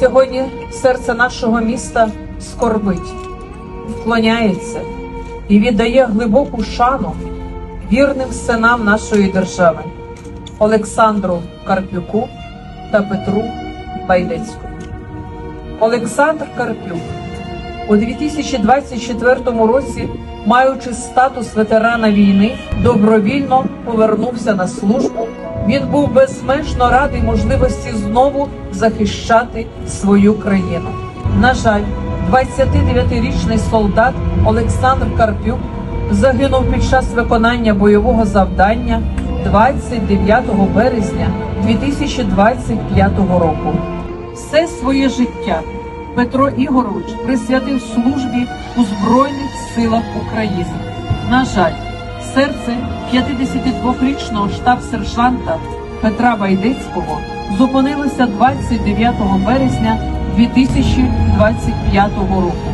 Сьогодні серце нашого міста скорбить, вклоняється і віддає глибоку шану вірним синам нашої держави Олександру Карпюку та Петру Байдецькому. Олександр Карпюк у 2024 році, маючи статус ветерана війни, добровільно повернувся на службу. Він був безмежно радий можливості знову захищати свою країну. На жаль, 29-річний солдат Олександр Карпюк загинув під час виконання бойового завдання 29 березня 2025 року. Все своє життя Петро Ігорович присвятив службі у Збройних силах України. На жаль, серце 52-річного штаб-сержанта Петра Байдецького зупинилося 29 березня 2025 року.